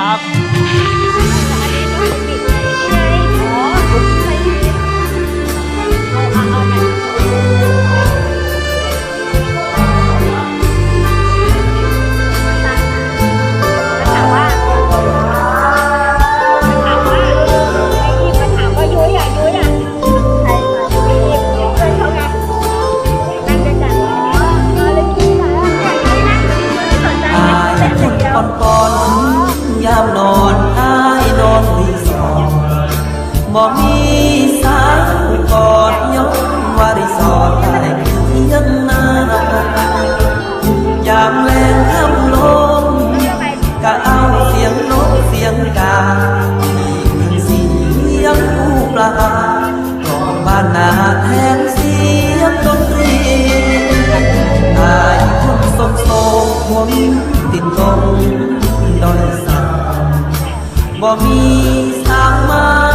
stop. บ่มีสาวกอดย้อนว่าได้สอดได้ยังนายามแรงคำลมก็เอาเสียงนกเสียงกาที่ทั้งเสียงผู้ปลากล่อมบ้านนาแทงเสียงดนตรีอายคนสมโสมวมติดตรงดอยสาวบ่มีสามา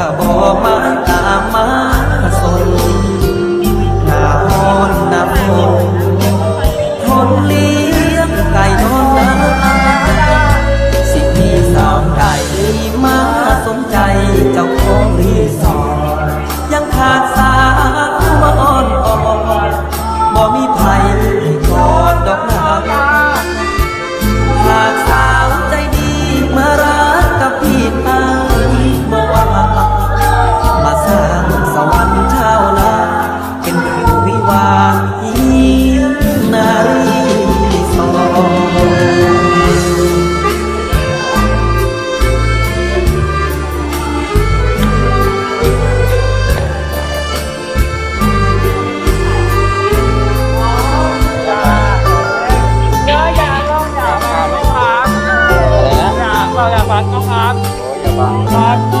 acabou. น้องอาร์มน้องอาร์ม